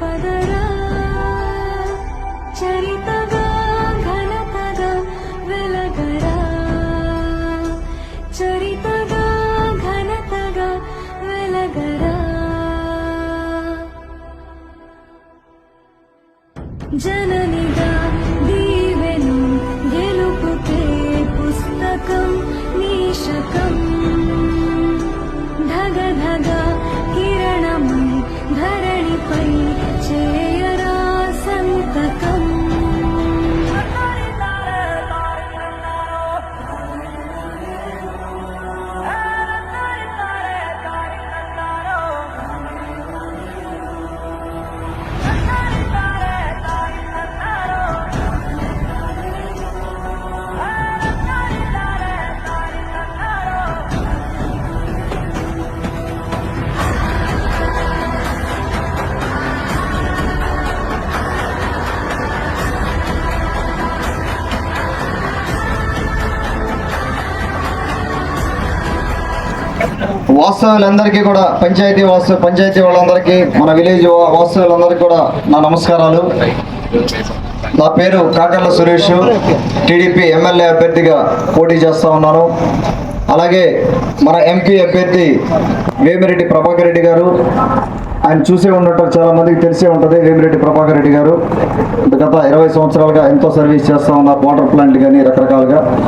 पदरा चरित वा घनग वलगरा। चरित वा घनतग वलगरा। जननिगा पुस्तकं निशकम् धग कि किरणिप to you. వాస్తవులందరికీ కూడా పంచాయతీ వాస్తు పంచాయతీ వాళ్ళందరికీ మన విలేజ్ వా- వాస్తవులందరికీ కూడా నా నమస్కారాలు. నా పేరు కాకర్ల సురేష్. టీడీపీ ఎమ్మెల్యే అభ్యర్థిగా పోటీ చేస్తూ ఉన్నాను. అలాగే మన ఎంపీ అభ్యర్థి వేమిరెడ్డి ప్రభాకర్ రెడ్డి గారు. ఆయన చూసే ఉన్నట్టు చాలా మందికి తెలిసే ఉంటుంది వేమిరెడ్డి ప్రభాకర్ రెడ్డి గారు. గత ఇరవై సంవత్సరాలుగా ఎంతో సర్వీస్ చేస్తూ ఉన్నారు వాటర్ ప్లాంట్ కానీ రకరకాలుగా.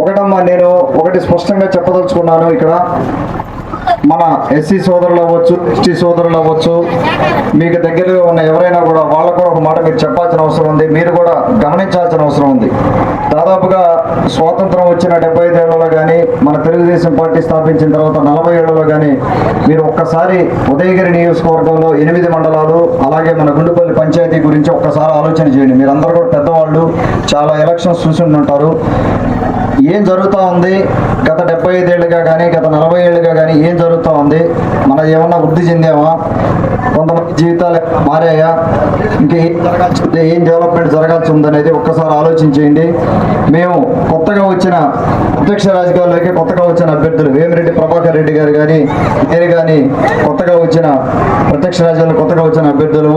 ఒకటమ్మా నేను ఒకటి స్పష్టంగా చెప్పదలుచుకున్నాను ఇక్కడ. మన ఎస్సీ సోదరులు అవ్వచ్చు ఎస్టీ సోదరులు అవ్వచ్చు మీకు దగ్గరగా ఉన్న ఎవరైనా కూడా వాళ్ళకు కూడా ఒక మాట మీరు చెప్పాల్సిన అవసరం ఉంది. మీరు కూడా గమనించాల్సిన అవసరం ఉంది. దాదాపుగా స్వాతంత్రం వచ్చిన డెబ్బై ఐదేళ్ళలో కానీ మన తెలుగుదేశం పార్టీ స్థాపించిన తర్వాత నలభై ఏళ్ళలో కానీ మీరు ఒక్కసారి ఉదయగిరి నియోజకవర్గంలో ఎనిమిది మండలాలు అలాగే మన గుండుపల్లి పంచాయతీ గురించి ఒక్కసారి ఆలోచన చేయండి. మీరందరూ కూడా పెద్దవాళ్ళు చాలా ఎలక్షన్స్ చూసి ఉంటారు. ఏం జరుగుతూ ఉంది? గత డెబ్బై ఐదేళ్ళుగా కానీ గత నలభై ఏళ్ళుగా కానీ ఏం జరుగుతుంది? జరుగుతూ ఉంది మనం ఏమన్నా వృద్ధి చెందామా? కొంతమంది జీవితాలు మారాయా? ఇంకా ఏం జరగాల్సి ఏం డెవలప్మెంట్ జరగాల్సి ఉందనేది ఒక్కసారి ఆలోచించేయండి. మేము కొత్తగా వచ్చిన అధ్యక్ష రాజకీయాల్లోకి కొత్తగా వచ్చిన అభ్యర్థులు వేమిరెడ్డి ప్రభాకర్ రెడ్డి గారు కానీ నేను కానీ కొత్తగా వచ్చిన ప్రత్యక్ష రాజ్యాల్లో కొత్తగా వచ్చిన అభ్యర్థులు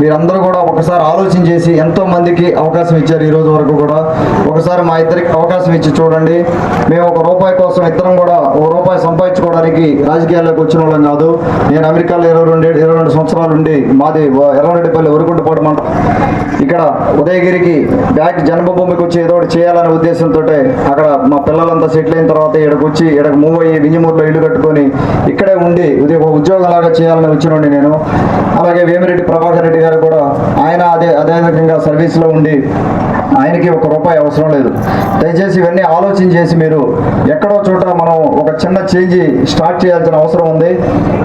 మీరందరూ కూడా ఒకసారి ఆలోచన చేసి ఎంతో మందికి అవకాశం ఇచ్చారు ఈ రోజు వరకు కూడా. ఒకసారి మా ఇద్దరికి అవకాశం ఇచ్చి చూడండి. మేము ఒక రూపాయి కోసం ఇద్దరం కూడా ఒక రూపాయి సంపాదించుకోవడానికి రాజకీయాల్లోకి వచ్చిన వాళ్ళం కాదు. నేను అమెరికాలో ఇరవై రెండు ఇరవై రెండు సంవత్సరాలు నుండి మాది ఎర్రరెడ్డిపల్లి ఉరుకుంటపాడు మండలం. ఇక్కడ ఉదయగిరికి బ్యాక్ జన్మభూమికి వచ్చి ఏదో ఒకటి చేయాలనే ఉద్దేశంతో అక్కడ మా పిల్లలంతా సెటిల్ అయిన తర్వాత ఇక్కడికి వచ్చి ఇక్కడికి మూవ్ అయ్యి వింజమూరులో ఇల్లు కట్టుకొని ఇక్కడే ఉండి ఇది ఒక ఉద్యోగం లాగా చేయాలని వచ్చినండి నేను. అలాగే వేమిరెడ్డి ప్రభాకర్ రెడ్డి గారు కూడా ఆయన అదే అదే రకంగా సర్వీస్లో ఉండి ఆయనకి ఒక రూపాయి అవసరం లేదు. దయచేసి ఇవన్నీ ఆలోచన చేసి మీరు ఎక్కడో చోట మనం ఒక చిన్న చేంజ్ స్టార్ట్ చేయాల్సిన అవసరం ఉంది.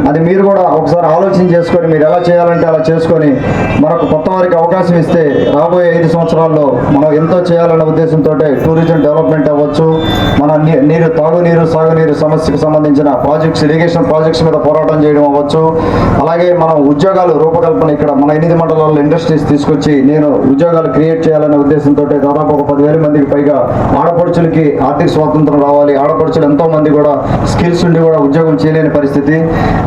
అది మీరు కూడా ఒకసారి ఆలోచన చేసుకొని మీరు ఎలా చేయాలంటే అలా చేసుకొని మనకు కొత్త వారికి అవకాశం ఇస్తే రాబోయే ఐదు సంవత్సరాల్లో మనం ఎంతో చేయాలనే ఉద్దేశంతో టూరిజం డెవలప్మెంట్ అవ్వచ్చు. మన నీ- నీరు తాగునీరు సాగునీరు సమస్యకు సంబంధించిన ప్రాజెక్ట్స్ ఇరిగేషన్ ప్రాజెక్ట్స్ మీద పోరాటం చేయడం అవ్వచ్చు. అలాగే మనం ఉద్యోగాలు రూపకల్పన ఇక్కడ మన ఎనిమిది మండలాల్లో ఇండస్ట్రీస్ తీసుకొచ్చి నేను ఉద్యోగాలు క్రియేట్ చేయాలనే ఉద్దేశంతో దాదాపు ఒక పదివేల మందికి పైగా ఆడపడుచులకి ఆర్థిక స్వాతంత్రం రావాలి. ఆడపడుచులు ఎంతో మంది కూడా స్కిల్స్ ఉండి కూడా ఉద్యోగం చేయలేని పరిస్థితి.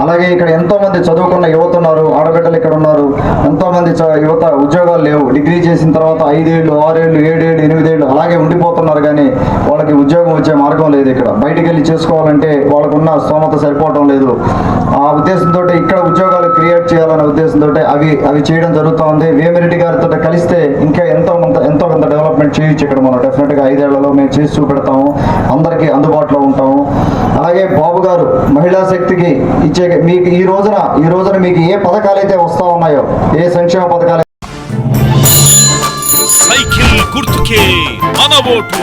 అలాగే ఇక్కడ ఎంతో మంది చదువుకున్న యువత ఉన్నారు ఆడబిడ్డలు ఇక్కడ ఉన్నారు. ఎంతో మంది చ- యువత ఉద్యోగాలు లేవు. డిగ్రీ చేసిన తర్వాత ఐదేళ్ళు ఆరేళ్ళు ఏడేళ్ళు ఎనిమిదేళ్ళు అలాగే ఉండిపోతున్నారు కానీ వాళ్ళకి ఉద్యోగం వచ్చే మార్గం లేదు ఇక్కడ. బయటికి వెళ్ళి చేసుకోవాలంటే వాళ్ళకున్న స్తోమత సరిపోవడం లేదు. ఆ ఉద్దేశంతో ఇక్కడ ఉద్యోగాలు క్రియేట్ చేయాలనే ఉద్దేశంతో అవి అవి చేయడం జరుగుతూ ఉంది. వేమిరెడ్డి గారితో కలిస్తే ఇంకా ఎంతో కొంత ఎంతో కొంత డెవలప్మెంట్ చేయొచ్చు ఇక్కడ మనం. డెఫినెట్గా ఐదేళ్ళలో మేము చేసి చూపెడతాము. అందరికీ అందుబాటులో ఉంటాము. అలాగే బాబు గారు మహిళా శక్తికి ఇచ్చే మీ మీకు ఈ రోజున ఈ రోజున మీకు ఏ పథకాలు అయితే వస్తూ ఉన్నాయో ఏ సంక్షేమ పథకాలు సైకిల్ గుర్తుకే మన ఓటు.